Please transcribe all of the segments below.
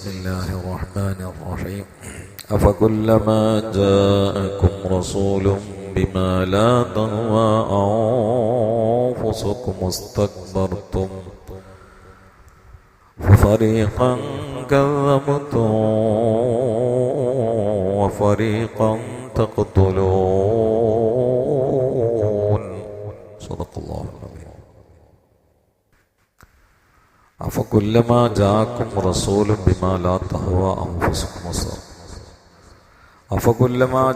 بسم الله الرحمن الرحيم. أفكلما جاءكم رسول بما لا تهوى أنفسكم استكبرتم ففريقا كذبتم وفريقا تقتلون. صدق الله. അഫകുല്ലമാ അഫകുല്ലമാ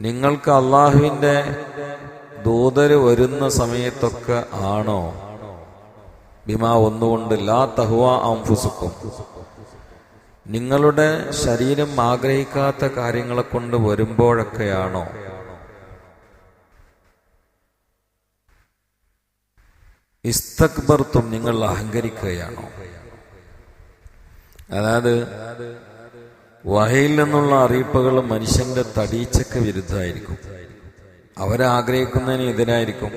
നിങ്ങൾക്ക് അള്ളാഹുവിന്റെ ദൂതര് വരുന്ന സമയത്തൊക്കെ ആണോ? ബിമാ ഒന്നുകൊണ്ട് ലാ തഹുവ അംഫുസുക്കും നിങ്ങളുടെ ശരീരം ആഗ്രഹിക്കാത്ത കാര്യങ്ങളെ കൊണ്ട് വരുമ്പോഴൊക്കെയാണോ? ഇസ്തക്ബർത്തും നിങ്ങൾ അഹങ്കരിക്കുകയാണോ? അതായത് വഹയിൽ നിന്നുള്ള അറിയിപ്പുകൾ മനുഷ്യന്റെ തടീച്ചക്ക് വിരുദ്ധമായിരിക്കും. അവരാഗ്രഹിക്കുന്നതിന് എതിരായിരിക്കും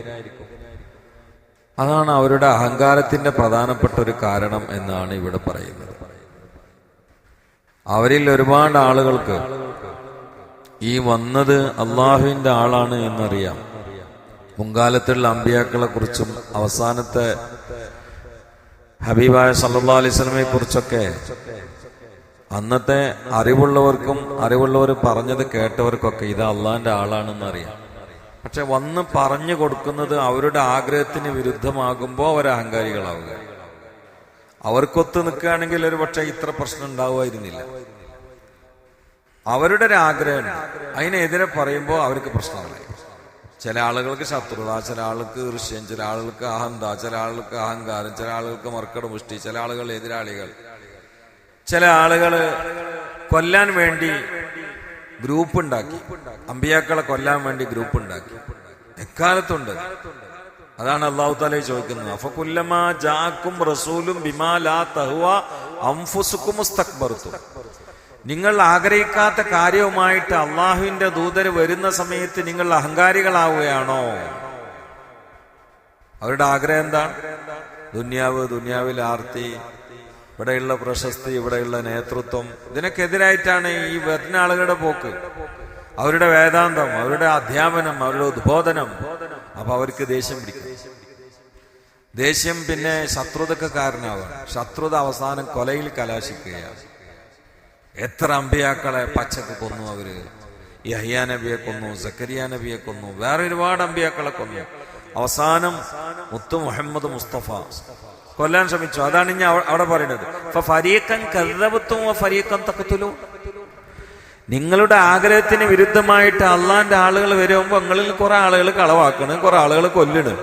അതാണ് അവരുടെ അഹങ്കാരത്തിന്റെ പ്രധാനപ്പെട്ട ഒരു കാരണം എന്നാണ് ഇവിടെ പറയുന്നത്. അവരിൽ ഒരുപാട് ആളുകൾക്ക് ഈ വന്നത് അള്ളാഹുവിന്റെ ആളാണ് എന്നറിയാം. മുൻകാലത്തുള്ള അമ്പിയാക്കളെ കുറിച്ചും അവസാനത്തെ ഹബീബായ സല്ലാ അലൈഹി സ്വലമെ കുറിച്ചൊക്കെ അന്നത്തെ അറിവുള്ളവർക്കും അറിവുള്ളവർ പറഞ്ഞത് കേട്ടവർക്കൊക്കെ ഇത് അള്ളാന്റെ ആളാണെന്ന് അറിയാം പക്ഷെ വന്ന് പറഞ്ഞു കൊടുക്കുന്നത് അവരുടെ ആഗ്രഹത്തിന് വിരുദ്ധമാകുമ്പോൾ അവർ അഹങ്കാരികളാവുക. അവർക്കൊത്ത് നിൽക്കുകയാണെങ്കിൽ ഒരു പക്ഷെ ഇത്ര പ്രശ്നം ഉണ്ടാവുമായിരുന്നില്ല. അവരുടെ ഒരു ആഗ്രഹം അതിനെതിരെ പറയുമ്പോൾ അവർക്ക് പ്രശ്നങ്ങളായി ചില ആളുകൾക്ക് ശത്രുത ചില ആൾക്ക് ഋഷ്യം ചില ആളുകൾക്ക് അഹന്ത ചില ആളുകൾക്ക് അഹങ്കാരം ചില ആളുകൾക്ക് മർക്കട മുഷ്ടി ചില ആളുകൾ എതിരാളികൾ. ചില ആളുകൾ കൊല്ലാൻ വേണ്ടി ഗ്രൂപ്പ് ഉണ്ടാക്കി. അമ്പിയാക്കളെ കൊല്ലാൻ വേണ്ടി ഗ്രൂപ്പ് ഉണ്ടാക്കി. എക്കാലത്തുണ്ട്. അതാണ് അള്ളാഹു താല ചോദിക്കുന്നത്. അഫകുല്ലമാ ജാക്കും റസൂലും ബിമാലാ തഹുവ അംഫുസുക്കും നിങ്ങൾ ആഗ്രഹിക്കാത്ത കാര്യവുമായിട്ട് അള്ളാഹുവിന്റെ ദൂതര് വരുന്ന സമയത്ത് നിങ്ങൾ അഹങ്കാരികളാവുകയാണോ? അവരുടെ ആഗ്രഹം എന്താ? ദുന്യാവ് ദുന്യാവിൽ ആർത്തി ഇവിടെയുള്ള പ്രശസ്തി ഇവിടെയുള്ള നേതൃത്വം. ഇതിനൊക്കെ എതിരായിട്ടാണ് ഈ വരുന്ന ആളുകളുടെ പോക്ക്. അവരുടെ വേദാന്തം അവരുടെ അധ്യാപനം അവരുടെ ഉദ്ബോധനം. അപ്പൊ അവർക്ക് ദേഷ്യം പിടിക്കും. ദേഷ്യം പിന്നെ ശത്രുതക്ക് കാരണമാവുക ശത്രുത അവസാനം കൊലയിൽ കലാശിക്കുകയാണ്. എത്ര അമ്പിയാക്കളെ പച്ചക്ക് കൊന്നു അവർ? യഹിയ നബിയെ കൊന്നു സക്കരിയ നബിയെ കൊന്നു വേറെ ഒരുപാട് അമ്പിയാക്കളെ കൊന്നു. അവസാനം മുത്തു മുഹമ്മദ് മുസ്തഫ കൊല്ലാൻ ശ്രമിച്ചു. അതാണ് ഇനി അവിടെ പറയുന്നത്. ഫരീഖൻ കല്ലബത്തും ഫരീഖൻ തക്കത്തുലു നിങ്ങളുടെ ആഗ്രഹത്തിന് വിരുദ്ധമായിട്ട് അള്ളാന്റെ ആളുകൾ വരുമ്പോ നിങ്ങളിൽ കുറെ ആളുകൾ കളവാക്കണ് കുറെ ആളുകൾ കൊല്ലണ്.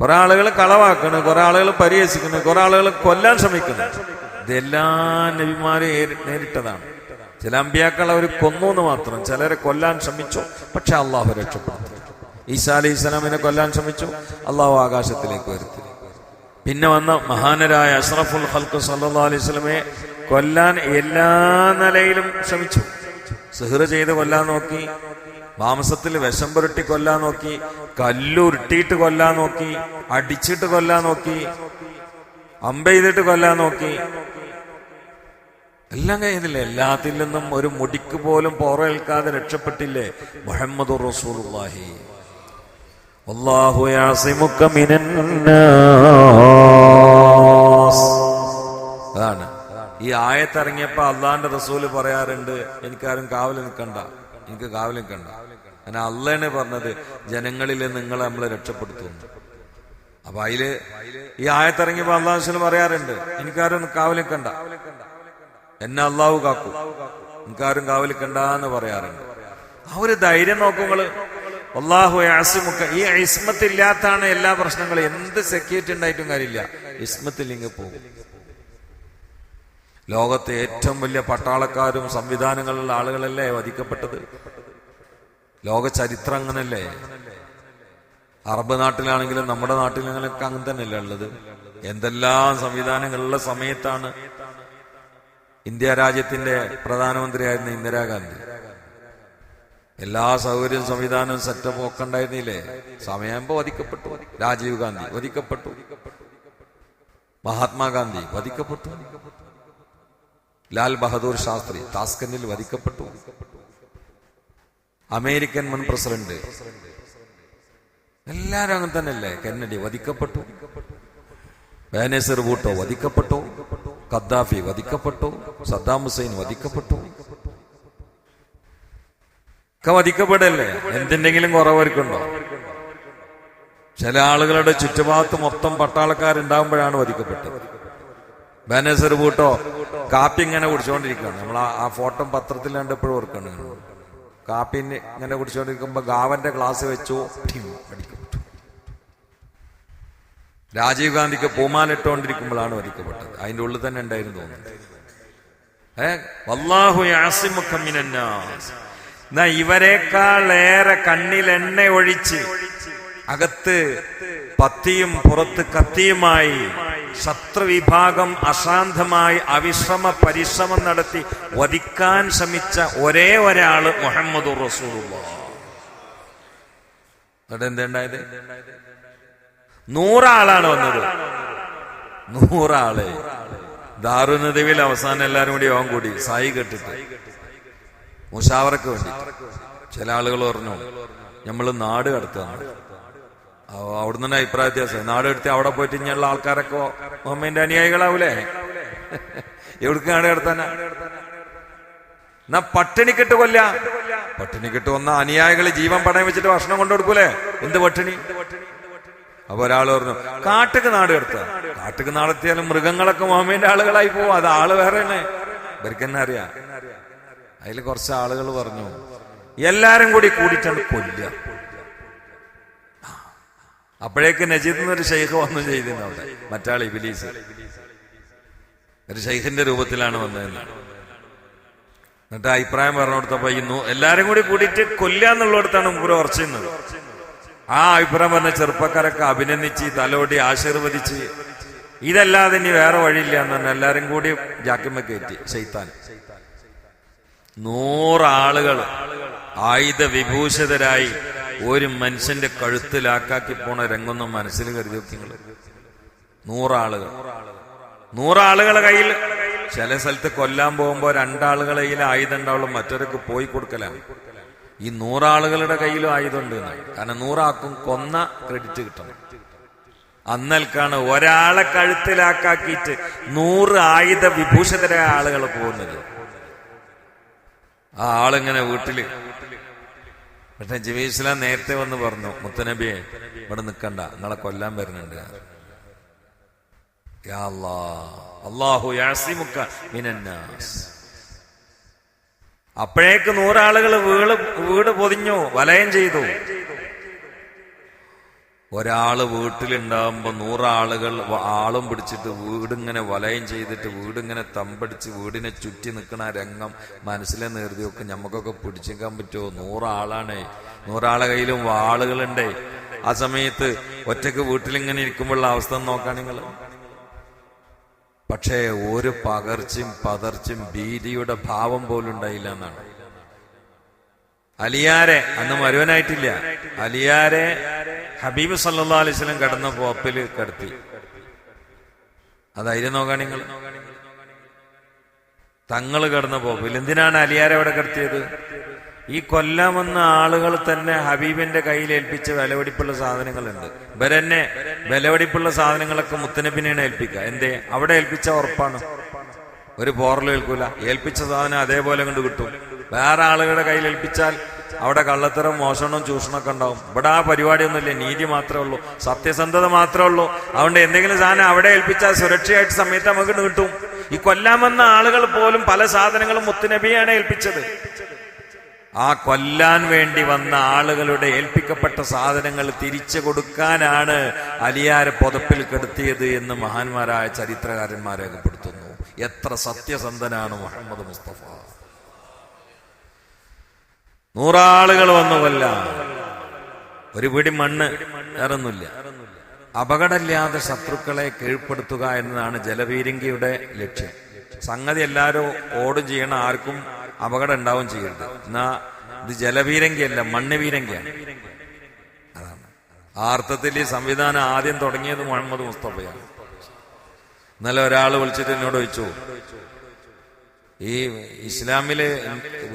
കുറെ ആളുകൾ കളവാക്കണ് കുറെ ആളുകൾ പരിഹസിക്കുന്നു കുറെ ആളുകൾ കൊല്ലാൻ ശ്രമിക്കുന്നു ഇതെല്ലാ നബിമാരെ നേരിട്ടതാണ്. ചില അമ്പിയാക്കൾ അവർ കൊന്നു എന്ന് മാത്രം. ചിലരെ കൊല്ലാൻ ശ്രമിച്ചു പക്ഷെ അള്ളാഹു രക്ഷപ്പെട്ടു. ഈസാ അലൈഹി ഇസ്ലാമിനെ കൊല്ലാൻ ശ്രമിച്ചു അള്ളാഹു ആകാശത്തിലേക്ക് വരുത്തി. പിന്നെ വന്ന മഹാനരായ അഷ്റഫുൽ ഹൽക്ക് സല്ലാ അലൈഹി സ്വലമെ കൊല്ലാൻ എല്ലാ നിലയിലും ശ്രമിച്ചു. സിഹർ ചെയ്ത് കൊല്ലാൻ നോക്കി. മാംസത്തിൽ വിഷം പുരട്ടി കൊല്ലാൻ നോക്കി കല്ലുരുട്ടിയിട്ട് കൊല്ലാൻ നോക്കി അടിച്ചിട്ട് കൊല്ലാൻ നോക്കി അമ്പ ചെയ്തിട്ട് കൊല്ലാൻ നോക്കി. എല്ലാം കഴിയുന്നില്ലേ എല്ലാത്തിൽ നിന്നും ഒരു മുടിക്ക് പോലും പോറേൽക്കാതെ രക്ഷപ്പെട്ടില്ലേ? മുഹമ്മദ് റസൂലുള്ളാഹി. അതാണ്. ഈ ആയത്തിറങ്ങിയപ്പോ അള്ളാന്റെ റസൂൽ പറയാറുണ്ട് എനിക്കാരും കാവൽ നിൽക്കണ്ട. എനിക്ക് കാവൽ നിൽക്കണ്ട. അങ്ങനെ അള്ളാണ് പറഞ്ഞത് ജനങ്ങളിൽ നിങ്ങളെ നമ്മളെ രക്ഷപ്പെടുത്തുന്നു. അപ്പൊ അതിൽ ഈ ആയത്തിറങ്ങിയപ്പോ അള്ളാഹു പറയാറുണ്ട് എനിക്കാരും കാവലിക്കണ്ട എന്നെ അള്ളാഹു കാക്കും. എനിക്കാരും കാവലിക്കണ്ട എന്ന് പറയാറുണ്ട്. ആ ഒരു ധൈര്യം നോക്കുങ്ങൾ അള്ളാഹു ആസിമുക്ക ഈ ഇസ്മത്ത് ഇല്ലാത്താണ് എല്ലാ പ്രശ്നങ്ങളും. എന്ത് സെക്യൂരിറ്റി ഉണ്ടായിട്ടും കാര്യമില്ല. ഇസ്മത്തിൽ ഇങ്ങ് പോകും. ലോകത്തെ ഏറ്റവും വലിയ പട്ടാളക്കാരും സംവിധാനങ്ങളുള്ള ആളുകളല്ലേ വധിക്കപ്പെട്ടത്? ലോക ചരിത്രം അങ്ങനല്ലേ അറബ് നാട്ടിലാണെങ്കിലും നമ്മുടെ നാട്ടിലാണെങ്കിലൊക്കെ അങ്ങനെ തന്നെയല്ലേ ഉള്ളത്? എന്തെല്ലാം സംവിധാനങ്ങളുള്ള സമയത്താണ് ഇന്ത്യ രാജ്യത്തിന്റെ പ്രധാനമന്ത്രിയായിരുന്ന ഇന്ദിരാഗാന്ധി. എല്ലാ സൗകര്യം സംവിധാനവും സെറ്റപ്പ് ഒക്കെ ഉണ്ടായിരുന്നില്ലേ? സമയമാകുമ്പോ വധിക്കപ്പെട്ടു രാജീവ് ഗാന്ധി വധിക്കപ്പെട്ടു മഹാത്മാഗാന്ധി വധിക്കപ്പെട്ടു ലാൽ ബഹദൂർ ശാസ്ത്രി താസ്കനിൽ വധിക്കപ്പെട്ടു അമേരിക്കൻ മുൻ പ്രസിഡന്റ്. എല്ലാരും അങ്ങനെ തന്നെയല്ലേ? കെന്നഡി വധിക്കപ്പെട്ടു. ബാനേസർ ഭൂട്ടോ വധിക്കപ്പെട്ടു. കദ്ദാഫി വധിക്കപ്പെട്ടു. സദ്ദാം ഹുസൈൻ വധിക്കപ്പെട്ടു. ഒക്കെ വധിക്കപ്പെടല്ലേ? എന്തിന്റെങ്കിലും കുറവർക്കുണ്ടോ ചില ആളുകളുടെ ചുറ്റുഭാഗത്ത് മൊത്തം പട്ടാളക്കാരുണ്ടാകുമ്പോഴാണ് വധിക്കപ്പെട്ടത്. ബാനേസർ ഭൂട്ടോ കാപ്പി ഇങ്ങനെ കുടിച്ചുകൊണ്ടിരിക്കുകയാണ് നമ്മൾ ആ- ഫോട്ടോ പത്രത്തിൽ കണ്ടപ്പോഴും ഓർക്കണം കാപ്പി ഇങ്ങനെ കുടിച്ചുകൊണ്ടിരിക്കുമ്പോ ഗാവന്റെ ഗ്ലാസ് വെച്ചു. രാജീവ് ഗാന്ധിക്ക് പൂമാലിട്ടുകൊണ്ടിരിക്കുമ്പോഴാണ് വധിക്കപ്പെട്ടത് അതിന്റെ ഉള്ളിൽ തന്നെ ഉണ്ടായിരുന്നു തോന്നുന്നത്. ഇവരെക്കാൾ ഏറെ കണ്ണിൽ എണ്ണ ഒഴിച്ച് അകത്ത് പത്തിയും പുറത്ത് കത്തിയുമായി ശത്രുവിഭാഗം അശാന്തമായി അവിശ്രമ പരിശ്രമം നടത്തി വധിക്കാൻ ശ്രമിച്ച ഒരേ ഒരാൾ മുഹമ്മദ് എന്തുണ്ടായത് നൂറാളാണ് വന്നത്. നൂറാൾ. ദാറുനദിവിൽ അവസാനം എല്ലാരും കൂടി യോഗം കൂടി. സായി കെട്ടിട്ട്. മുഷാവറക്ക് വേണ്ടി ചില ആളുകൾ പറഞ്ഞു നമ്മൾ നാട് കടത്തുകയാണ്. അവിടുന്ന് നിന്ന് അഭിപ്രായ വ്യത്യാസം. നാട് എടുത്ത് അവിടെ പോയിട്ട് ഇങ്ങനെയുള്ള ആൾക്കാരൊക്കെ മുഹമ്മദിന്റെ അനുയായികളാവൂലേ? എവിടുക്കാണ് കടത്താനാ എന്നാ പട്ടിണിക്കിട്ട് കൊല്ല പട്ടിണിക്കിട്ട് വന്ന അനുയായികൾ ജീവൻ പണയം വെച്ചിട്ട് ഭക്ഷണം കൊണ്ടു കൊടുക്കൂലേ എന്ത് പട്ടിണി? അപ്പൊ ഒരാൾ പറഞ്ഞു കാട്ടുക്ക് നാട് എടുത്ത. കാട്ടുക്ക് നാടെത്തിയാലും മൃഗങ്ങളൊക്കെ മുഹമ്മദിന്റെ ആളുകളായി പോവും. അത് ആൾ വേറെ തന്നെ ഇവർക്ക് തന്നെ അറിയാം? അതിൽ കുറച്ച് ആളുകൾ പറഞ്ഞു എല്ലാരും കൂടി കൂടിയിട്ടാണ് കൊല്ലുക. അപ്പോഴേക്ക് നജീദ് എന്നൊരു ഷെയ്ഖ് വന്നു ചെയ്തിരുന്നു അവിടെ. മറ്റാൾ ഇബിലീസ്. ഒരു ഷെയ്ഖിന്റെ രൂപത്തിലാണ് വന്നതെന്നാണ് എന്നിട്ട് അഭിപ്രായം പറഞ്ഞു കൊടുത്തപ്പോ ഇന്നു എല്ലാരും കൂടി കൂടിയിട്ട് കൊല്ലുക എന്നുള്ളിടത്താണ് മുമ്പ് ഉറച്ചിരുന്നത് ആ അഭിപ്രായം പറഞ്ഞ ചെറുപ്പക്കാരൊക്കെ അഭിനന്ദിച്ച് തലോടി ആശീർവദിച്ച്. ഇതല്ലാതെ ഇനി വേറെ വഴിയില്ല എന്ന് പറഞ്ഞാൽ എല്ലാരും കൂടി ജാക്കിമ്മ കയറ്റി ചെയ്ത്താൻ നൂറാളുകൾ ആയുധ വിഭൂഷിതരായി ഒരു മനുഷ്യന്റെ കഴുത്തിലാക്കാക്കി പോണ രംഗൊന്നും മനസ്സിൽ കരുതി നിങ്ങൾ നൂറാളുകൾ നൂറാളുകളെ. കയ്യിൽ ചില സ്ഥലത്ത് കൊല്ലാൻ പോകുമ്പോ രണ്ടാളുകളെ കയ്യിൽ ആയുധം ഉണ്ടാവുള്ളൂ മറ്റൊരൊക്കെ പോയി കൊടുക്കലാണ് ഈ നൂറാളുകളുടെ കയ്യിലും ആയുധമുണ്ട് കാരണം നൂറാക്കും കൊന്ന ക്രെഡിറ്റ് കിട്ടണം. അന്നൽക്കാണ് ഒരാളെ കഴുത്തിലാക്കാക്കിയിട്ട് നൂറ് ആയുധ വിഭൂഷിതരായ ആളുകൾ പോകുന്നത്. ആ ആളിങ്ങനെ വീട്ടിൽ. പക്ഷെ ഇസ്ലാം നേരത്തെ വന്ന് പറഞ്ഞു മുത്തനബിയെ ഇവിടെ നിൽക്കണ്ട നിങ്ങളെ കൊല്ലാൻ വരുന്നുണ്ട്. അപ്പോഴേക്ക് നൂറാളുകൾ വീട് വീട് പൊതിഞ്ഞു വലയം ചെയ്തു. ഒരാൾ വീട്ടിലുണ്ടാകുമ്പോ നൂറാളുകൾ ആളും പിടിച്ചിട്ട് വീടിങ്ങനെ വലയം ചെയ്തിട്ട് വീടിങ്ങനെ തമ്പടിച്ച് വീടിനെ ചുറ്റി നിൽക്കുന്ന രംഗം മനസ്സിലെ നേർതിയൊക്കെ ഞമ്മക്കൊക്കെ പിടിച്ചേക്കാൻ പറ്റുമോ നൂറാളാണേ. നൂറാളെ കയ്യിലും വാളുകളുണ്ടേ. ആ സമയത്ത് ഒറ്റയ്ക്ക് വീട്ടിലിങ്ങനെ ഇരിക്കുമ്പോഴുള്ള അവസ്ഥ നോക്കാൻ നിങ്ങൾ പക്ഷേ ഒരു പകർച്ചയും പതർച്ചയും ഭീതിയുടെ ഭാവം പോലും ഉണ്ടായില്ല എന്നാണ്. അലിയാരെ അന്ന് മരുവനായിട്ടില്ല. അലിയാരെ ഹബീബ് സല്ലാ അലൈസ്ലം കടന്ന പോപ്പിൽ കടത്തി. അതായിരുന്നു നോക്കാൻ നിങ്ങൾ തങ്ങൾ കടന്ന പോപ്പിൽ എന്തിനാണ് അലിയാരെ അവിടെ കടത്തിയത്? ഈ കൊല്ലം വന്ന ആളുകൾ തന്നെ ഹബീബിന്റെ കയ്യിൽ ഏൽപ്പിച്ച വിലവെടിപ്പുള്ള സാധനങ്ങളുണ്ട്. ഇവരെന്നെ വിലവെടിപ്പുള്ള സാധനങ്ങളൊക്കെ മുത്തനബിനെയാണ് ഏൽപ്പിക്കുക. എന്തേ? അവിടെ ഏൽപ്പിച്ച ഉറപ്പാണ്. ഒരു പോറലും ഏൽക്കൂല. ഏൽപ്പിച്ച സാധനം അതേപോലെ കണ്ട് കിട്ടും. വേറെ ആളുകളുടെ കയ്യിൽ ഏൽപ്പിച്ചാൽ അവിടെ കള്ളത്തരം മോഷണവും ചൂഷണമൊക്കെ ഉണ്ടാവും. ഇവിടെ ആ പരിപാടിയൊന്നുമില്ല. നീതി മാത്രമേ ഉള്ളൂ. സത്യസന്ധത മാത്രമേ ഉള്ളൂ. അതുകൊണ്ട് എന്തെങ്കിലും സാധനം അവിടെ ഏൽപ്പിച്ചാൽ സുരക്ഷയായിട്ട് സമയത്ത് നമുക്ക് കിട്ടും. ഈ കൊല്ലാമെന്ന ആളുകൾ പോലും പല സാധനങ്ങളും മുത്തുനബിയാണ് ഏൽപ്പിച്ചത്. ആ കൊല്ലാൻ വേണ്ടി വന്ന ആളുകളുടെ ഏൽപ്പിക്കപ്പെട്ട സാധനങ്ങൾ തിരിച്ചു കൊടുക്കാനാണ് അലിയാരെ പുതപ്പിൽ കെടുത്തിയത് എന്ന് മഹാന്മാരായ ചരിത്രകാരന്മാരെ രേഖപ്പെടുത്തുന്നു. എത്ര സത്യസന്ധനാണ് മുഹമ്മദ് മുസ്തഫ. നൂറാളുകൾ വന്നു കൊല്ലാം. ഒരു പിടി മണ്ണ് ഇറന്നില്ല അപകടമില്ലാതെ ശത്രുക്കളെ കീഴ്പ്പെടുത്തുക എന്നതാണ് ജലപീരങ്കിയുടെ ലക്ഷ്യം. സംഗതി എല്ലാവരും ഓടും ചെയ്യണം ആർക്കും അപകടം ഉണ്ടാവും ചെയ്യരുത്. എന്നാ ഇത് ജലപീരങ്കിയല്ല മണ്ണ് പീരങ്കിയാണ്. അതാണ്. ആ അർത്ഥത്തിൽ ഈ സംവിധാനം ആദ്യം തുടങ്ങിയത് മുഹമ്മദ് മുസ്തഫയാണ്. ഇന്നലെ ഒരാൾ വിളിച്ചിട്ട് എന്നോട് ചോദിച്ചു ഈ ഇസ്ലാമിലെ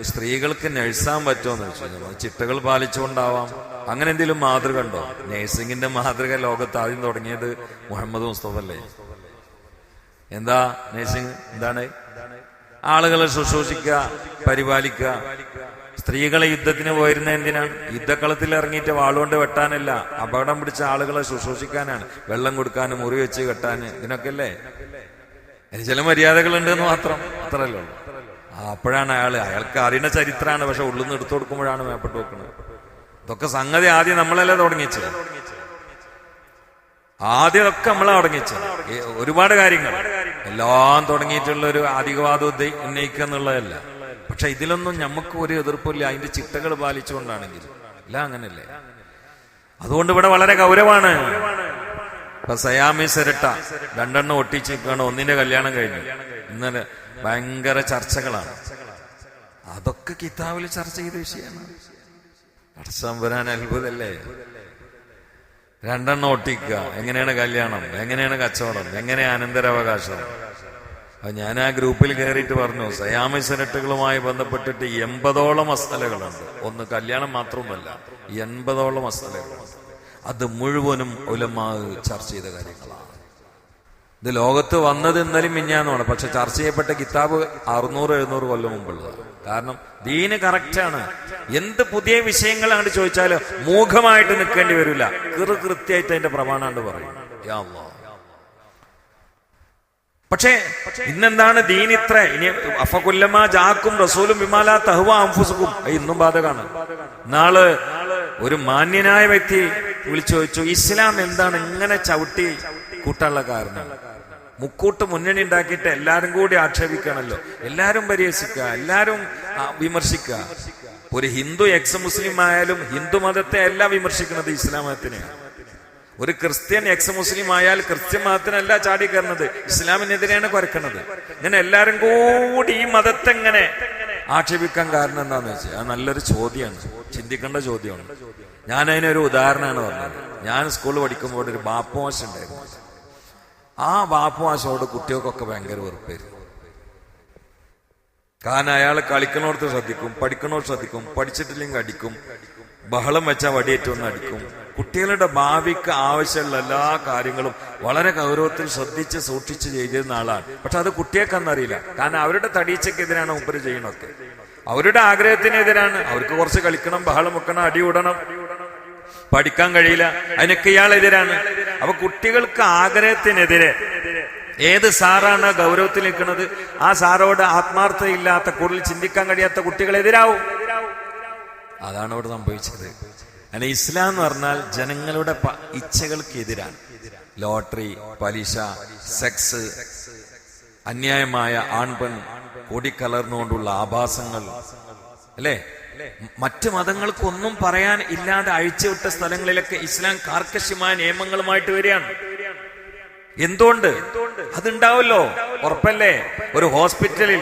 സ്ത്രീകൾക്ക് നഴ്സാൻ പറ്റുമെന്ന് വെച്ചാൽ ചിട്ടകൾ പാലിച്ചുകൊണ്ടാവാം. അങ്ങനെ എന്തെങ്കിലും മാതൃക ഉണ്ടോ? നഴ്സിംഗിന്റെ മാതൃക ലോകത്ത് ആദ്യം തുടങ്ങിയത് മുഹമ്മദ് മുസ്തഫ അല്ലേ എന്താ നഴ്സിംഗ് എന്താണ്? ആളുകളെ ശുശ്രൂഷിക്കുക പരിപാലിക്കുക. സ്ത്രീകളെ യുദ്ധത്തിന് പോയിരുന്ന എന്തിനാണ്? യുദ്ധക്കളത്തിൽ ഇറങ്ങിയിട്ട് വാളുകൊണ്ട് വെട്ടാനല്ല. അപകടം പിടിച്ച ആളുകളെ ശുശ്രൂഷിക്കാനാണ്. വെള്ളം കൊടുക്കാനും മുറി വെച്ച് കെട്ടാന് ഇതിനൊക്കെ അല്ലേ അതിന് ചില മര്യാദകളുണ്ട് എന്ന് മാത്രം. അത്രയല്ലേ ഉള്ളൂ. അപ്പോഴാണ് അയാൾ അയാൾക്ക് അറിയുന്ന ചരിത്രമാണ് പക്ഷെ ഉള്ളിൽ നിന്ന് എടുത്തു കൊടുക്കുമ്പോഴാണ് മേപ്പെട്ട് വെക്കുന്നത് ഇതൊക്കെ സംഗതി ആദ്യം നമ്മളല്ലേ തുടങ്ങിച്ചത്. ആദ്യം ഒക്കെ നമ്മളെ തുടങ്ങിച്ചത്. ഒരുപാട് കാര്യങ്ങൾ. എല്ലാം തുടങ്ങിയിട്ടുള്ള ഒരു അധികവാദം ഉന്നയിക്കുക എന്നുള്ളതല്ല. പക്ഷെ ഇതിലൊന്നും നമുക്ക് ഒരു എതിർപ്പില്ല അതിന്റെ ചിട്ടകൾ പാലിച്ചുകൊണ്ടാണെങ്കിൽ അല്ല അങ്ങനല്ലേ? അതുകൊണ്ട് ഇവിടെ വളരെ ഗൗരവമാണ് ഇപ്പൊ സയാമി സെരട്ട രണ്ടെണ്ണം ഒട്ടിച്ചിരിക്കുകയാണ്. ഒന്നിന്റെ കല്യാണം കഴിഞ്ഞു. ഇന്നലെ ഭയങ്കര ചർച്ചകളാണ്. അതൊക്കെ കിതാബിൽ ചർച്ച ചെയ്ത വിഷയമാണ്. വരാൻ അത്ഭുതല്ലേ? രണ്ടെണ്ണം ഒട്ടിക്കുക. എങ്ങനെയാണ് കല്യാണം? എങ്ങനെയാണ് കച്ചവടം? എങ്ങനെ അനന്തരാവകാശം? അപ്പൊ ഞാൻ ആ ഗ്രൂപ്പിൽ കയറിയിട്ട് പറഞ്ഞു സയാമി സെനറ്റുകളുമായി ബന്ധപ്പെട്ടിട്ട് എൺപതോളം മസാലകളുണ്ട് ഒന്ന് കല്യാണം മാത്രമല്ല എൺപതോളം മസാലകളുണ്ട് അത് മുഴുവനും ഉലമാ ചർച്ച ചെയ്ത കാര്യങ്ങളാണ്. ഇത് ലോകത്ത് വന്നത് ഇന്നലെയും മിഞ്ഞാന്നാണ് പക്ഷെ ചർച്ച ചെയ്യപ്പെട്ട കിതാബ് അറുന്നൂറ് എഴുന്നൂറ് കൊല്ലം മുമ്പുള്ളതാണ്. കാരണം ദീന് കറക്റ്റാണ്. എന്ത് പുതിയ വിഷയങ്ങൾ അങ്ങോട്ട് ചോദിച്ചാലും മൂഖമായിട്ട് നിൽക്കേണ്ടി വരില്ല. കൃ കൃത്യമായിട്ട് അതിന്റെ പ്രമാണാണ്ട് പറയും. പക്ഷേ ഇന്നെന്താണ് ദീൻ ഇത്ര? ഇനി അഫകുല്ലമ ജാക്കും റസൂലും വിമാല തഹുവ അംഫുസുക്കും ഇന്നും ബാധകാണ് നാൾ ഒരു മാന്യനായ വ്യക്തി വിളിച്ചു ചോദിച്ചു ഇസ്ലാം എന്താണ് ഇങ്ങനെ ചവിട്ടി കൂട്ടാനുള്ള കാരണം? മുക്കൂട്ട് മുന്നണി ഉണ്ടാക്കിയിട്ട് എല്ലാരും കൂടി ആക്ഷേപിക്കണല്ലോ. എല്ലാരും പരിഹസിക്കുക എല്ലാരും വിമർശിക്കുക. ഒരു ഹിന്ദു എക്സ് മുസ്ലിം ആയാലും ഹിന്ദു മതത്തെ അല്ല വിമർശിക്കുന്നത് ഇസ്ലാം മതത്തിനെയാണ് ഒരു ക്രിസ്ത്യൻ എക്സ് മുസ്ലിം ആയാൽ ക്രിസ്ത്യൻ മതത്തിനല്ല ചാടി കയറുന്നത്. ഇസ്ലാമിനെതിരെയാണ് കുരക്കുന്നത് ഇങ്ങനെ എല്ലാരും കൂടി ഈ മതത്തെ എങ്ങനെ ആക്ഷേപിക്കാൻ കാരണം എന്താന്ന് വെച്ചാൽ നല്ലൊരു ചോദ്യമാണ്. ചിന്തിക്കേണ്ട ചോദ്യമാണ്. ഞാൻ അതിനൊരു ഉദാഹരണമാണ് പറഞ്ഞത്. ഞാൻ സ്കൂളിൽ പഠിക്കുമ്പോൾ ഒരു ബാപ്പുവാശ ഉണ്ടായിരുന്നു ആ ബാപ്പുവാശോട് കുട്ടികൾക്കൊക്കെ ഭയങ്കര വെറുപ്പായിരുന്നു. കാരണം അയാൾ കളിക്കണോടത്ത് ശ്രദ്ധിക്കും പഠിക്കണോട് ശ്രദ്ധിക്കും പഠിച്ചിട്ടില്ലെങ്കിൽ അടിക്കും ബഹളം വെച്ചാൽ വടിയേറ്റൊന്ന് അടിക്കും. കുട്ടികളുടെ ഭാവിക്ക് ആവശ്യമുള്ള എല്ലാ കാര്യങ്ങളും വളരെ ഗൗരവത്തിൽ ശ്രദ്ധിച്ച് സൂക്ഷിച്ച് ചെയ്തിരുന്ന ആളാണ്. പക്ഷെ അത് കുട്ടികൾക്കെന്നറിയില്ല. കാരണം അവരുടെ തടീച്ചക്കെതിരാണ് മുമ്പര് ചെയ്യണമൊക്കെ അവരുടെ ആഗ്രഹത്തിനെതിരാണ്. അവർക്ക് കുറച്ച് കളിക്കണം ബഹളം വെക്കണം അടി പഠിക്കാൻ കഴിയില്ല. അതിനൊക്കെ ഇയാളെതിരാണ് അപ്പൊ കുട്ടികൾക്ക് ആഗ്രഹത്തിനെതിരെ ഏത് സാറാണ് ഗൗരവത്തിൽ നിൽക്കുന്നത്? ആ സാറോട് ആത്മാർത്ഥതയില്ലാത്ത കൂടുതൽ ചിന്തിക്കാൻ കഴിയാത്ത കുട്ടികളെതിരാവും അതാണ് ഇവിടെ സംഭവിച്ചത്. അല്ല ഇസ്ലാം എന്ന് പറഞ്ഞാൽ ജനങ്ങളുടെ ഇച്ഛകൾക്ക് ഇച്ഛകൾക്കെതിരാണ് ലോട്ടറി പലിശ സെക്സ് അന്യായമായ ആൺപെൺ കൂടിക്കലർന്നുകൊണ്ടുള്ള ആഭാസങ്ങൾ. അല്ലേ? മറ്റ് മതങ്ങൾക്കൊന്നും പറയാൻ ഇല്ലാതെ അഴിച്ചുവിട്ട സ്ഥലങ്ങളിലൊക്കെ ഇസ്ലാം കാർക്കശ്യമായ നിയമങ്ങളുമായിട്ട് വരികയാണ്. എന്തുകൊണ്ട്? അതുണ്ടാവല്ലോ ഉറപ്പല്ലേ? ഒരു ഹോസ്പിറ്റലിൽ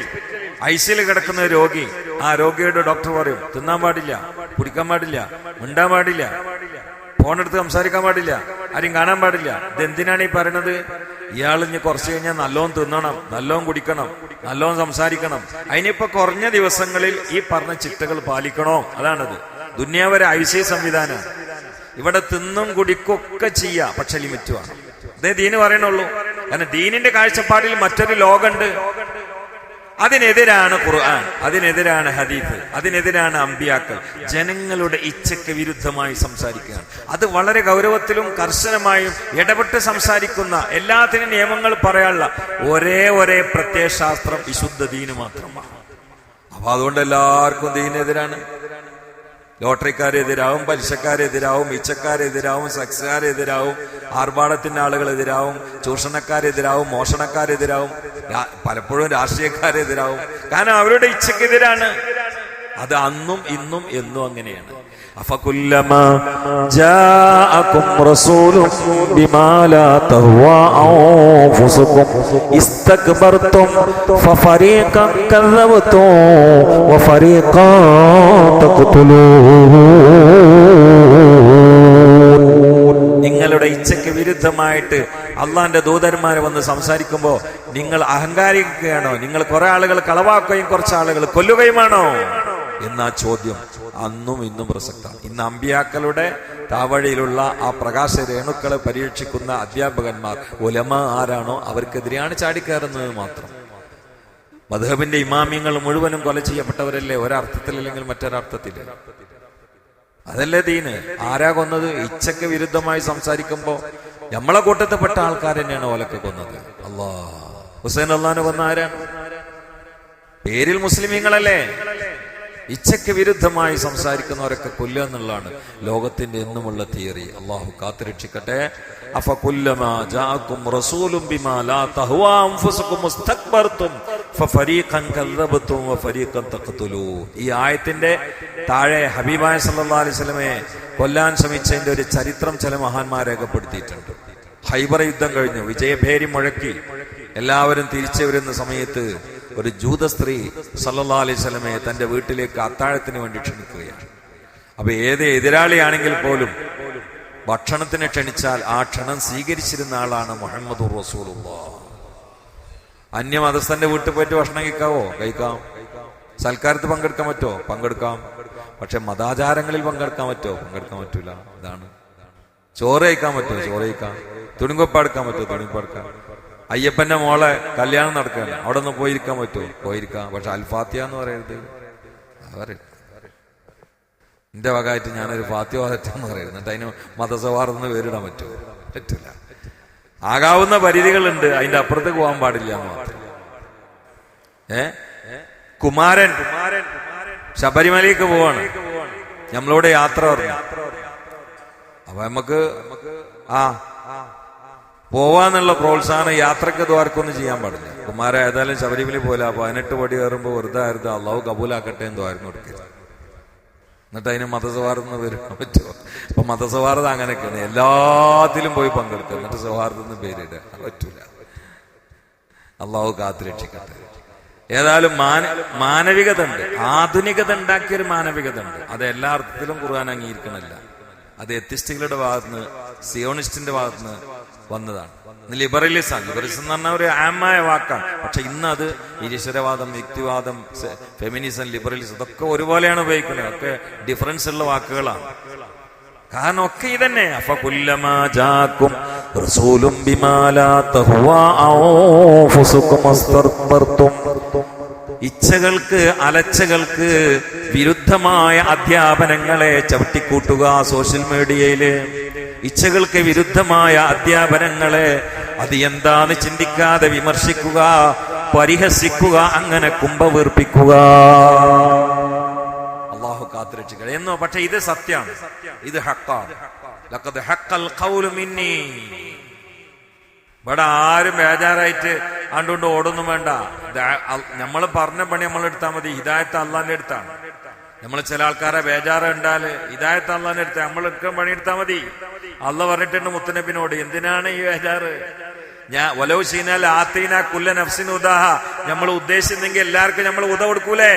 ഐസിയിൽ കിടക്കുന്ന രോഗി. ആ രോഗിയുടെ ഡോക്ടർ പറയും തിന്നാൻ പാടില്ല കുടിക്കാൻ പാടില്ല മിണ്ടാൻ പാടില്ല ഫോണെടുത്ത് സംസാരിക്കാൻ പാടില്ല ആരും കാണാൻ പാടില്ല. ഇതെന്തിനാണ് ഈ പറയണത്? ഇയാൾ ഇനി കുറച്ച് കഴിഞ്ഞാൽ നല്ലോണം തിന്നണം നല്ലോണം കുടിക്കണം നല്ലോണം സംസാരിക്കണം. അതിനിപ്പോ കുറഞ്ഞ ദിവസങ്ങളിൽ ഈ പറഞ്ഞ ചിട്ടകൾ പാലിക്കണോ? അതാണത്. ദുന്യാവരെ ഐസി സംവിധാനം. ഇവിടെ തിന്നും കുടിക്കൊക്കെ ചെയ്യാം പക്ഷെ ലിമിറ്റ് വേണം. ഇതേ ദീന് പറയണുള്ളൂ. കാരണം ദീനിന്റെ കാഴ്ചപ്പാടിൽ മറ്റൊരു ലോകമുണ്ട്. അതിനെതിരാണ് ഖുർആൻ അതിനെതിരാണ് ഹദീഫ് അതിനെതിരാണ് അമ്പിയാക്കൾ. ജനങ്ങളുടെ ഇച്ഛയ്ക്ക് വിരുദ്ധമായി സംസാരിക്കുകയാണ്. അത് വളരെ ഗൗരവത്തിലും കർശനമായും ഇടപെട്ട് സംസാരിക്കുന്ന എല്ലാത്തിനും നിയമങ്ങൾ പറയാനുള്ള ഒരേ ഒരേ പ്രത്യയശാസ്ത്രം വിശുദ്ധ ദീന് മാത്രമാണ്. അപ്പൊ അതുകൊണ്ട് എല്ലാവർക്കും ദീനെതിരാണ് ലോട്ടറിക്കാരെതിരാവും പലിശക്കാരെതിരാവും ഇച്ചക്കാരെതിരാവും സെക്സുകാരെതിരാവും ആർഭാടത്തിന്റെ ആളുകളെതിരാവും ചൂഷണക്കാരെതിരാവും മോഷണക്കാരെതിരാവും പലപ്പോഴും രാഷ്ട്രീയക്കാരെതിരാവും. കാരണം അവരുടെ ഇച്ഛക്കെതിരാണ് അത് അന്നും ഇന്നും എന്നും അങ്ങനെയാണ്. أفكلما جاءكم رسول بما لا تهوى أنفسكم استكبرتم ففريقا كذبتم وفريقا تقتلون നിങ്ങളുടെ ഇച്ഛയ്ക്ക് വിരുദ്ധമായിട്ട് അള്ളാന്റെ ദൂതന്മാർ വന്ന് സംസാരിക്കുമ്പോൾ നിങ്ങൾ അഹങ്കാരിക്കുകയാണോ നിങ്ങൾ കുറെ ആളുകൾ കളവാക്കുകയും കുറച്ച് ആളുകൾ കൊല്ലുകയുമാണോ എന്നാ ചോദ്യം? അന്നും ഇന്നും പ്രസക്തമാണ് ഇന്ന് അമ്പിയാക്കളുടെ താവഴിയിലുള്ള ആ പ്രകാശ രേണുക്കളെ പരീക്ഷിക്കുന്ന അധ്യാപകന്മാർ ഉലമ ആരാണോ അവർക്കെതിരെയാണ് ചാടിക്കയറുന്നത് മാത്രം. മധുഹബിന്റെ ഇമാമ്യങ്ങൾ മുഴുവനും കൊല ചെയ്യപ്പെട്ടവരല്ലേ? ഒരർത്ഥത്തിൽ അല്ലെങ്കിൽ മറ്റൊരർത്ഥത്തിൽ? അതല്ലേ ദീന്? ആരാ കൊന്നത്? ഇച്ഛക്ക് വിരുദ്ധമായി സംസാരിക്കുമ്പോ നമ്മളെ കൂട്ടത്തിൽപ്പെട്ട ആൾക്കാർ തന്നെയാണ് ഓലക്ക് കൊന്നത്. അല്ലാ ഹുസൈൻ അള്ളഹാന് കൊന്ന ആരാണ്? പേരിൽ മുസ്ലിമീങ്ങളല്ലേ? ഇച്ഛയ്ക്ക് വിരുദ്ധമായി സംസാരിക്കുന്നവരൊക്കെ കൊല്ലുക എന്നുള്ളതാണ് ലോകത്തിന്റെ എന്നുമുള്ള തിയറി. അള്ളാഹു കാത്തുരക്ഷിക്കട്ടെ. ഈ ആയത്തിന്റെ താഴെ ഹബീബായ സല്ലല്ലാഹു അലൈഹി വസല്ലമയെ കൊല്ലാൻ ശ്രമിച്ചതിന്റെ ഒരു ചരിത്രം ചില മഹാന്മാർ രേഖപ്പെടുത്തിയിട്ടുണ്ട്. ഹൈബർ യുദ്ധം കഴിഞ്ഞു. വിജയഭേരി മുഴക്കി. എല്ലാവരും തിരിച്ചു വരുന്ന സമയത്ത് ഒരു ജൂത സ്ത്രീ സല്ലാ അലൈഹി സ്വലമയെ തന്റെ വീട്ടിലേക്ക് അത്താഴത്തിന് വേണ്ടി ക്ഷണിക്കുകയാണ്. അപ്പൊ ഏത് എതിരാളിയാണെങ്കിൽ പോലും ഭക്ഷണത്തിന് ക്ഷണിച്ചാൽ ആ ക്ഷണം സ്വീകരിച്ചിരുന്ന ആളാണ് മുഹമ്മദ് റസൂലുള്ള. അന്യമതസ്ഥന്റെ വീട്ടിൽ പോയിട്ട് ഭക്ഷണം കഴിക്കാവോ? കഴിക്കാം. സൽക്കാരത്ത് പങ്കെടുക്കാൻ പറ്റുമോ? പങ്കെടുക്കാം. പക്ഷെ മതാചാരങ്ങളിൽ പങ്കെടുക്കാൻ പറ്റോ പങ്കെടുക്കാൻ പറ്റൂല. ഇതാണ് ചോറ് കഴിക്കാൻ പറ്റുമോ? ചോറ് കഴിക്കാം. എടുക്കാൻ പറ്റുമോ? തുണിക്കൊപ്പ എടുക്കാം. അയ്യപ്പന്റെ മോളെ കല്യാണം നടക്കുകയാണ്. അവിടെ ഒന്ന് പോയിരിക്കാൻ പറ്റുമോ? പോയിരിക്കാം. പക്ഷെ അൽഫാത്തിയ എന്ന് പറയരുത്. എന്റെ വകമായിട്ട് ഞാനൊരു ഫാത്തിയവാദത്തി എന്ന് പറയുന്നത് എന്നിട്ട് അതിന് മതസവാർന്ന് പേരിടാൻ പറ്റുമോ? പറ്റില്ല ആകാവുന്ന പരിധികളുണ്ട്. അതിന്റെ അപ്പുറത്തേക്ക് പോകാൻ പാടില്ല എന്ന് മാത്രം. ഏ? കുമാരൻ. ശബരിമലയ്ക്ക് പോവാണ്. നമ്മളോട് യാത്ര പറഞ്ഞു. അപ്പൊ നമുക്ക് ആ പോവാന്നുള്ള പ്രോത്സാഹനം യാത്രയ്ക്ക് ദ്വാർക്കൊന്നും ചെയ്യാൻ പാടില്ല. കുമാര ഏതായാലും ശബരിമല പോലെ പതിനെട്ട് പടി കയറുമ്പോൾ വെറുതെ ആയിരുന്നു. അള്ളാഹു കബൂലാക്കട്ടെ എന്ന് ആയിരുന്നു കൊടുക്കരുത്. എന്നിട്ട് അതിന് മതസൗഹാർദ്ദം എന്ന് പേരിടാൻ പറ്റുമോ? അപ്പൊ മതസൗഹാർദ്ദം അങ്ങനെയൊക്കെയാണ്. എല്ലാത്തിലും പോയി പങ്കെടുക്കുക. എന്നിട്ട് സൗഹാർദ്ദം എന്ന് പേരിടുക പറ്റൂല. അള്ളാഹു കാത്തുരക്ഷിക്കട്ടെ. ഏതായാലും മാന മാനവികത ഉണ്ട്. ആധുനികത ഉണ്ടാക്കിയൊരു മാനവികത ഉണ്ട്. അത് എല്ലാ അർത്ഥത്തിലും ഖുർആൻ അംഗീകരിക്കണമല്ല. അത് എത്തിസ്റ്റുകളുടെ ഭാഗത്തുനിന്ന് സിയോണിസ്റ്റിന്റെ ഭാഗത്തുനിന്ന് വന്നതാണ്. ലിബറലിസാണ് ലിബറലിസം എന്ന് പറഞ്ഞ ഒരു ആമായ വാക്കാണ്. പക്ഷെ ഇന്ന് അത് ഈശ്വരവാദം വ്യക്തിവാദം ഫെമിനിസം ലിബറലിസം ഇതൊക്കെ ഒരുപോലെയാണ് ഉപയോഗിക്കുന്നത്. ഒക്കെ ഡിഫറൻസ് ഉള്ള വാക്കുകളാണ്. കാരണം ഒക്കെ ഇതന്നെ. അഫ കുല്ലമാ റസൂലും ഇച്ഛകൾക്ക് അലച്ചകൾക്ക് വിരുദ്ധമായ അധ്യാപനങ്ങളെ ചവിട്ടിക്കൂട്ടുക സോഷ്യൽ മീഡിയയിൽ. ഇച്ഛകൾക്ക് വിരുദ്ധമായ അധ്യാപനങ്ങളെ അത് എന്താന്ന് ചിന്തിക്കാതെ വിമർശിക്കുക പരിഹസിക്കുക അങ്ങനെ കുംഭവീർപ്പിക്കുക. അള്ളാഹു കാത്തിരക്ഷിക്കുക എന്നോ പക്ഷെ ഇത് സത്യമാണ് ഇത് ഹക്കാണ്. ഇവിടെ ആരും ബേജാറായിട്ട് ആണ്ടുകൊണ്ട് ഓടൊന്നും വേണ്ട. നമ്മൾ പറഞ്ഞ പണി നമ്മൾ എടുത്താൽ മതി. ഹിദായത്ത് അള്ളാന്റെ അടുത്താണ്. നമ്മൾ ചില ആൾക്കാരെ ബേജാറ് ഉണ്ടാൽ ഹിദായത്ത് അള്ളാന്റെ അടുത്ത്. നമ്മൾ പണി എടുത്താൽ മതി. അള്ള പറഞ്ഞിട്ടുണ്ട് മുത്തനബിനോട് എന്തിനാണ് ഈ ബേജാറ് ഞാൻ ഒലവ് ചെയ്താൽ ആത്തീന കുല്ല നഫ്സിന് ഉദാഹ. നമ്മൾ ഉദ്ദേശിച്ചെങ്കിൽ എല്ലാവർക്കും നമ്മൾ ഉദ കൊടുക്കൂലേ?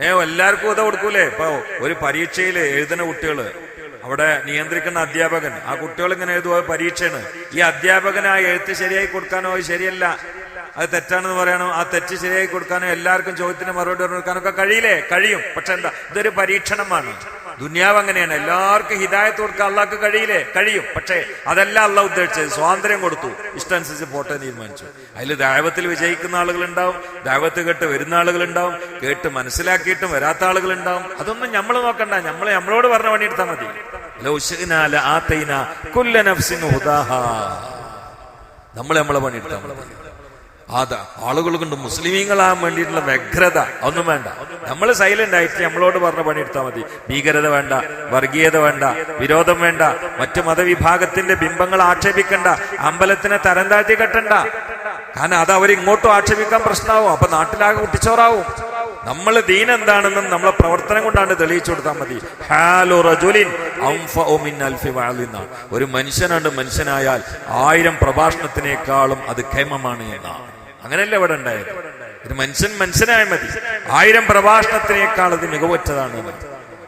ഏ എല്ലാവർക്കും ഉദ കൊടുക്കൂലേ? ഇപ്പൊ ഒരു പരീക്ഷയിൽ എഴുതുന്ന കുട്ടികൾ അവിടെ നിയന്ത്രിക്കുന്ന അധ്യാപകൻ ആ കുട്ടികൾ ഇങ്ങനെ എഴുതുക പരീക്ഷയാണ്. ഈ അധ്യാപകൻ ആ എഴുത്ത് ശരിയായി കൊടുക്കാനോ ശരിയല്ല. അത് തെറ്റാണെന്ന് പറയണോ. ആ തെറ്റ് ശരിയായി കൊടുക്കാനോ എല്ലാവർക്കും ചോദ്യത്തിന് മറുപടി പറഞ്ഞു കൊടുക്കാനോ ഒക്കെ കഴിയില്ലേ? കഴിയും. പക്ഷെ എന്താ? ഇതൊരു പരീക്ഷണമാണ് ദുന്യാവ് അങ്ങനെയാണ്. എല്ലാവർക്കും ഹിദായത്ത് കൊടുക്കാൻ അള്ളാഹ്ക്ക് കഴിയില്ലേ? കഴിയും. പക്ഷേ അതല്ല അള്ള ഉദ്ദേശിച്ചത് സ്വാതന്ത്ര്യം കൊടുത്തു. ഇഷ്ടമനുസരിച്ച് പോട്ടെ തീരുമാനിച്ചു. അതിൽ ദൈവത്തിൽ വിജയിക്കുന്ന ആളുകളുണ്ടാവും. ദൈവത്ത് കേട്ട് വരുന്ന ആളുകളുണ്ടാവും. കേട്ട് മനസ്സിലാക്കിയിട്ടും വരാത്ത ആളുകളുണ്ടാവും. അതൊന്നും നമ്മൾ നോക്കണ്ട. നമ്മൾ നമ്മളോട് പറഞ്ഞ മതി. കുല്ല നഫ്സിൻ ഹുദാഹാ. നമ്മൾ നമ്മളെ പണിയെടുത്താൽ മതി. അതാ ആളുകൾ കൊണ്ട് മുസ്ലിമീങ്ങളാൻ വേണ്ടിയിട്ടുള്ള വ്യഗ്രത ഒന്നും വേണ്ട. നമ്മൾ സൈലന്റ് ആയിട്ട് നമ്മളോട് പറഞ്ഞ പണിയെടുത്താൽ മതി. ഭീകരത വേണ്ട വർഗീയത വേണ്ട വിരോധം വേണ്ട മറ്റു മതവിഭാഗത്തിന്റെ ബിംബങ്ങൾ ആക്ഷേപിക്കണ്ട അമ്പലത്തിനെ തരം താഴ്ത്തി കെട്ടണ്ട. കാരണം അത് അവരിങ്ങോട്ടും ആക്ഷേപിക്കാൻ പ്രശ്നമാവും. അപ്പൊ നാട്ടിലാകെ കുട്ടിച്ചോറാവും. നമ്മൾ ദീൻ എന്താണെന്നും നമ്മളെ പ്രവർത്തനം കൊണ്ടാണ് തെളിയിച്ചു കൊടുത്താൽ മതി. ഹാലു റജുലിൻ. ഒരു മനുഷ്യനാണ് മനുഷ്യനായാൽ ആയിരം പ്രഭാഷണത്തിനേക്കാളും അത് ക്ഷേമമാണ് എന്നാണ്. അങ്ങനെയല്ല ഇവിടെ ഉണ്ടായത്? ഒരു മനുഷ്യൻ മനുഷ്യനായ മതി. ആയിരം പ്രഭാഷണത്തിനേക്കാൾ അത് മികവുറ്റതാണ്.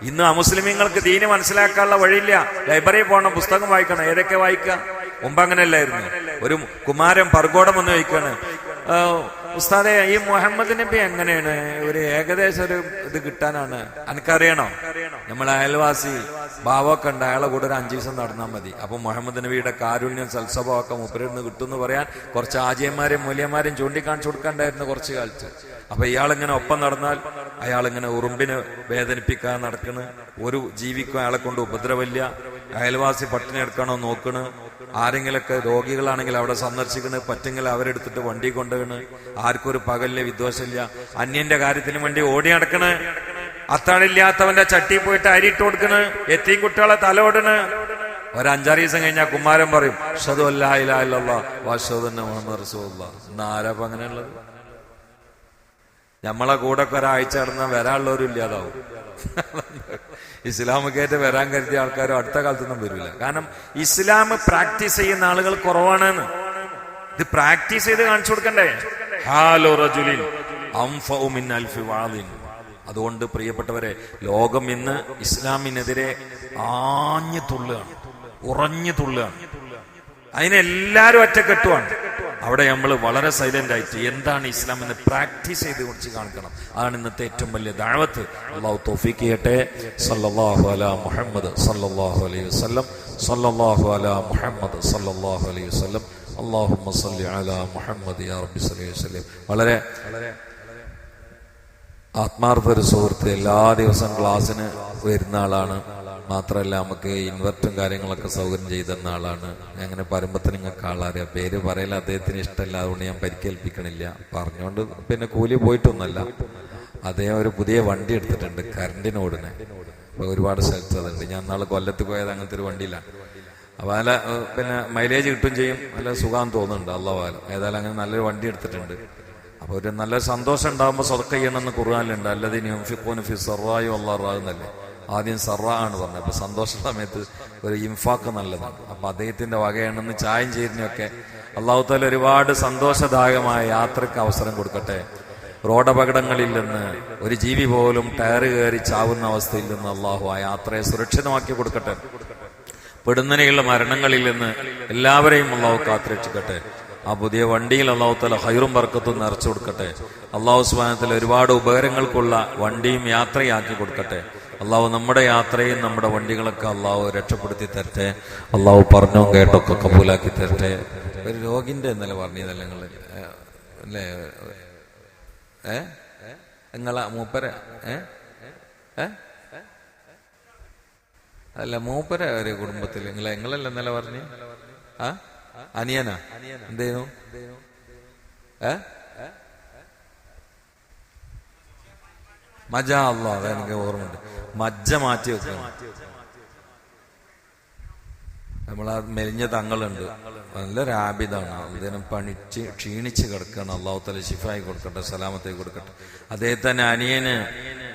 ഇന്ന് അമുസ്ലിമീങ്ങൾക്ക് ദീന് മനസ്സിലാക്കാനുള്ള വഴിയില്ല. ലൈബ്രറിയിൽ പോകണം പുസ്തകം വായിക്കണം ഏതൊക്കെ വായിക്കുക? മുമ്പ് അങ്ങനെയല്ലായിരുന്നു. ഒരു കുമാരൻ പർഗോടം വന്ന് ചോദിക്കാണ് "ആ, ഉസ്താദെ ഈ മുഹമ്മദ് നബി എങ്ങനെയാണ്? ഒരു ഏകദേശം ഒരു ഇത് കിട്ടാനാണ്. എനിക്കറിയണോ നമ്മളെ അയൽവാസി ബാവൊക്കെ ഉണ്ട്. അയാളെ കൂടെ ഒരു അഞ്ചു ദിവസം നടന്നാൽ മതി. അപ്പൊ മുഹമ്മദ് നബിയുടെ കാരുണ്യം സൽസഭമൊക്കെ മുപ്പരിന്ന് കിട്ടുമെന്ന് പറയാൻ കുറച്ച് ആജയന്മാരെയും മൂല്യന്മാരെയും ചൂണ്ടിക്കാണിച്ചു കൊടുക്കണ്ടായിരുന്നു കുറച്ച് കാലത്ത്. അപ്പൊ ഇയാളിങ്ങനെ ഒപ്പം നടന്നാൽ അയാളിങ്ങനെ ഉറുമ്പിനെ വേദനിപ്പിക്കാൻ നടക്കണ്. ഒരു ജീവിക്കും അയാളെ കൊണ്ട് ഉപദ്രവമില്ല. അയൽവാസി പട്ടിണി എടുക്കണോ നോക്കണ്? ആരെങ്കിലൊക്കെ രോഗികളാണെങ്കിൽ അവിടെ സന്ദർശിക്കണ് പറ്റെങ്കിൽ അവരെടുത്തിട്ട് വണ്ടി കൊണ്ടുവണ് ആർക്കൊരു ഒരു പകലിലെ വിദ്വേഷമില്ല. അന്യന്റെ കാര്യത്തിന് വേണ്ടി ഓടി നടക്കണ്. അത്താഴില്ലാത്തവന്റെ ചട്ടി പോയിട്ട് അരിയിട്ട് കൊടുക്കണ്. എത്തി കുട്ടികളെ തലോടണ് ഒരു അഞ്ചാറ് ദിവസം കഴിഞ്ഞാൽ കുമാരൻ പറയും എന്നാരപ്പ അങ്ങനെയുള്ളത്? നമ്മളെ കൂടെ ഒക്കെ ഒരാഴ്ച നടന്ന വരാനുള്ളവരും ഇല്ലാതാവും. ഇസ്ലാമൊക്കെയായിട്ട് വരാൻ കരുതിയ ആൾക്കാരും അടുത്ത കാലത്തൊന്നും വരില്ല. കാരണം ഇസ്ലാം പ്രാക്ടീസ് ചെയ്യുന്ന ആളുകൾ കുറവാണെന്ന്. ഇത് പ്രാക്ടീസ് ചെയ്ത് കാണിച്ചു കൊടുക്കണ്ടേ? ഹാലോ റജുലിൻ. അതുകൊണ്ട് പ്രിയപ്പെട്ടവരെ ലോകം ഇന്ന് ഇസ്ലാമിനെതിരെ ആഞ്ഞു തുള്ളുകയാണ്. ഉറഞ്ഞു തുള്ളുകയാണ്. അതിനെല്ലാരും ഒറ്റക്കെട്ടുവാണ്. അവിടെ നമ്മൾ വളരെ സൈലന്റ് ആയിട്ട് എന്താണ് ഇസ്ലാം എന്ന് പ്രാക്ടീസ് ചെയ്ത് കുറിച്ച് കാണിക്കണം. അതാണ് ഇന്നത്തെ ഏറ്റവും വലിയ ദാഴത്ത് അള്ളാഹു തോഫിക്ക് ചെയ്യട്ടെ സല്ലാഹു അല മുഹമ്മദ് സല്ലാഹു അലൈഹി വസ്ലം സല്ലാഹു അല മുഹമ്മദ് സല്ലാഹു അലൈഹി വസ്ലം അള്ളാഹു സല്ലി അല മുഹമ്മദ് യാ റബ്ബി വസല്ലം. വളരെ ആത്മാർത്ഥ ഒരു സുഹൃത്ത് എല്ലാ ദിവസവും ക്ലാസ്സിന് വരുന്ന ആളാണ്. മാത്രമല്ല നമുക്ക് ഇൻവെർട്ടും കാര്യങ്ങളൊക്കെ സൗകര്യം ചെയ്തെന്ന ആളാണ്. അങ്ങനെ പരമ്പത്തിന് നിങ്ങൾക്ക് ആളാറിയ. പേര് പറയല അദ്ദേഹത്തിന് ഇഷ്ടമല്ല. അതുകൊണ്ട് ഞാൻ പരിക്കേൽപ്പിക്കണില്ല. പറഞ്ഞുകൊണ്ട് പിന്നെ കൂലി പോയിട്ടൊന്നുമല്ല. അദ്ദേഹം ഒരു പുതിയ വണ്ടി എടുത്തിട്ടുണ്ട് കറണ്ടിന് ഓടുന്നത് അപ്പോൾ ഒരുപാട് സ്ഥലത്ത് അതുണ്ട്. ഞാൻ നാളെ കൊല്ലത്ത് പോയത് അങ്ങനത്തെ ഒരു വണ്ടിയിലാണ്. അപ്പൊ നല്ല പിന്നെ മൈലേജ് കിട്ടും ചെയ്യും. നല്ല സുഖം തോന്നുന്നുണ്ട് അള്ളാഹാലം ഏതായാലും അങ്ങനെ നല്ലൊരു വണ്ടി എടുത്തിട്ടുണ്ട്. അപ്പോൾ ഒരു നല്ല സന്തോഷം ഉണ്ടാകുമ്പോൾ സ്വതക്ക ചെയ്യണമെന്ന് ഖുർആാനിലുണ്ട്. അല്ലതിന് യുംഫിഖൂന ഫി സറായും അള്ളാറാകുന്നല്ലേ ആദ്യം സറ ആണ് പറഞ്ഞത്. അപ്പൊ സന്തോഷ സമയത്ത് ഒരു ഇൻഫാക്ക് നല്ലതാണ്. അപ്പൊ അദ്ദേഹത്തിന്റെ വകയാണെന്ന് ചായം ചെയ്യുന്നതൊക്കെ അള്ളാഹു താല ഒരുപാട് സന്തോഷദായകമായ യാത്രയ്ക്ക് അവസരം കൊടുക്കട്ടെ. റോഡപകടങ്ങളിൽ നിന്ന് ഒരു ജീവി പോലും ടയർ കയറി ചാവുന്ന അവസ്ഥയിൽ നിന്ന് അള്ളാഹു ആ യാത്രയെ സുരക്ഷിതമാക്കി കൊടുക്കട്ടെ. പെടുന്നനെയുള്ള മരണങ്ങളിൽ നിന്ന് എല്ലാവരെയും അള്ളാഹു കാത്തിരക്ഷിക്കട്ടെ. ആ പുതിയ വണ്ടിയിൽ അള്ളാഹു തല ഹൈറും വർക്കത്തും നിറച്ചു കൊടുക്കട്ടെ. അള്ളാഹു സ്വാനത്തിൽ ഒരുപാട് ഉപകരങ്ങൾക്കുള്ള വണ്ടിയും യാത്രയാക്കി കൊടുക്കട്ടെ. അള്ളാഹു നമ്മുടെ യാത്രയും നമ്മുടെ വണ്ടികളൊക്കെ അള്ളാഹു രക്ഷപ്പെടുത്തി തരട്ടെ. അള്ളാഹു പറഞ്ഞോ കേട്ടൊക്കെ കബൂലാക്കി തരട്ടെ. ഒരു രോഗിന്റെ ഇന്നലെ പറഞ്ഞതല്ലേ നിങ്ങൾ അല്ലേ? ഏ നിങ്ങളാ മൂപ്പര ഏ അല്ല മൂപ്പര ഒരു കുടുംബത്തിൽ നിങ്ങളെ നിങ്ങളല്ല ഇന്നലെ പറഞ്ഞു? ആ? അനിയനാ? എന്തേനു ഏ മജ അല്ലോ അതെനിക്ക് ഓർമ്മയുണ്ട്. മജ്ജ മാറ്റി വെക്കുക. നമ്മൾ ആ മെലിഞ്ഞ തങ്ങളുണ്ട്. നല്ല ആബിദാണ് അദ്ദേഹം പണിച്ച് ക്ഷീണിച്ച് കിടക്കണം അള്ളാഹു തല ഷിഫായി കൊടുക്കട്ടെ സലാമത്തേക്ക് കൊടുക്കട്ടെ. അദ്ദേഹത്തിന്റെ അനിയന്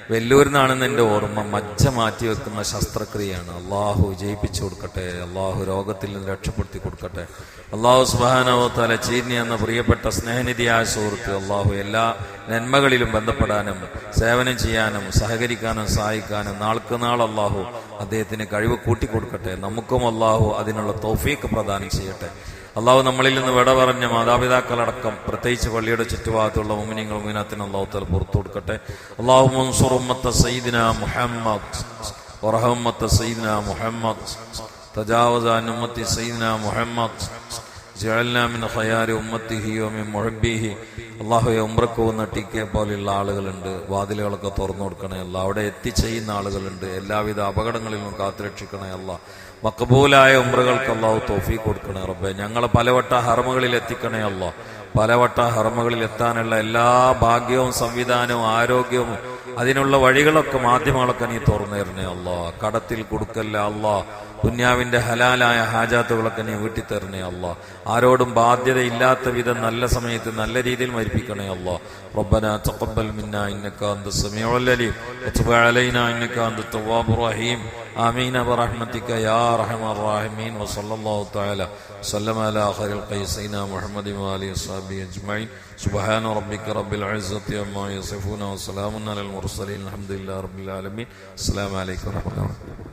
വെല്ലൂരിന്നാണെന്ന് എന്റെ ഓർമ്മ. മജ്ജ മാറ്റി വെക്കുന്ന ശസ്ത്രക്രിയയാണ്. അള്ളാഹു ജയിപ്പിച്ചു കൊടുക്കട്ടെ. അള്ളാഹു രോഗത്തിൽ നിന്ന് രക്ഷപ്പെടുത്തി കൊടുക്കട്ടെ. അള്ളാഹു സുബാനോ തല ചീന്നി എന്ന പ്രിയപ്പെട്ട സ്നേഹനിധിയായ സുഹൃത്ത് അള്ളാഹു എല്ലാ നന്മകളിലും ബന്ധപ്പെടാനും സേവനം ചെയ്യാനും സഹകരിക്കാനും സഹായിക്കാനും നാൾക്ക് നാൾ അള്ളാഹു അദ്ദേഹത്തിന് കഴിവ് കൂട്ടിക്കൊടുക്കട്ടെ. നമുക്കും അള്ളാഹു അതിനുള്ള തോഫീക്ക് പ്രദാനം ചെയ്യട്ടെ. അള്ളാഹു നമ്മളിൽ നിന്ന് വിട പറഞ്ഞ മാതാപിതാക്കളടക്കം പ്രത്യേകിച്ച് പള്ളിയുടെ ചുറ്റുഭാഗത്തുള്ള മുമിനിങ്ങൾ മുമിനത്തിന് അള്ളാഹു പുറത്തു കൊടുക്കട്ടെ. അള്ളാഹു മുഹമ്മദ് വറഹമ്മത്ത മുഹമ്മദ് മുഹമ്മദ് ജഅൽനാ മിൻ ഖയാരി ഉമ്മത്തിഹി വമിൻ മുഹബ്ബിഹി. അള്ളാഹുയെ ഉംറക്ക് പോകുന്ന ടി കെ പോലെയുള്ള ആളുകളുണ്ട്. വാതിലുകളൊക്കെ തുറന്നു കൊടുക്കണേ അല്ല അവിടെ എത്തിച്ചെയ്യുന്ന ആളുകളുണ്ട്. എല്ലാവിധ അപകടങ്ങളിൽ നിന്നും കാത്തുരക്ഷിക്കണേ അല്ല മക്കബൂലായ ഉംറകൾക്ക് അള്ളാഹു തോഫി കൊടുക്കണേ റബ്ബെ. ഞങ്ങളെ പലവട്ട ഹറമുകളിൽ എത്തിക്കണേ അല്ല പലവട്ട ഹറമുകളിൽ എത്താനുള്ള എല്ലാ ഭാഗ്യവും സംവിധാനവും ആരോഗ്യവും അതിനുള്ള വഴികളൊക്കെ മാധ്യമങ്ങളൊക്കെ നീ തുറന്നു തരണേ അല്ല കടത്തിൽ കൊടുക്കല്ല അല്ല ദുന്യാവിന്റെ ഹലാലായ ഹാജാത്തുകളൊക്കെ നീ വീട്ടി തരണേ അല്ല ആരോടും ബാധ്യതയില്ലാത്ത വിധം നല്ല സമയത്ത് നല്ല രീതിയിൽ മരിപ്പിക്കണേ അല്ല ربنا تقبل منا انك انت السميع العليم وتب علينا انك انت التواب الرحيم امين برحمتك يا ارحم الراحمين وصلى الله تعالى وسلم على خير القي سيدنا محمد واله وصحبه اجمعين سبحان ربك رب العزه عما يصفون وسلام على المرسلين الحمد لله رب العالمين السلام عليكم ورحمه الله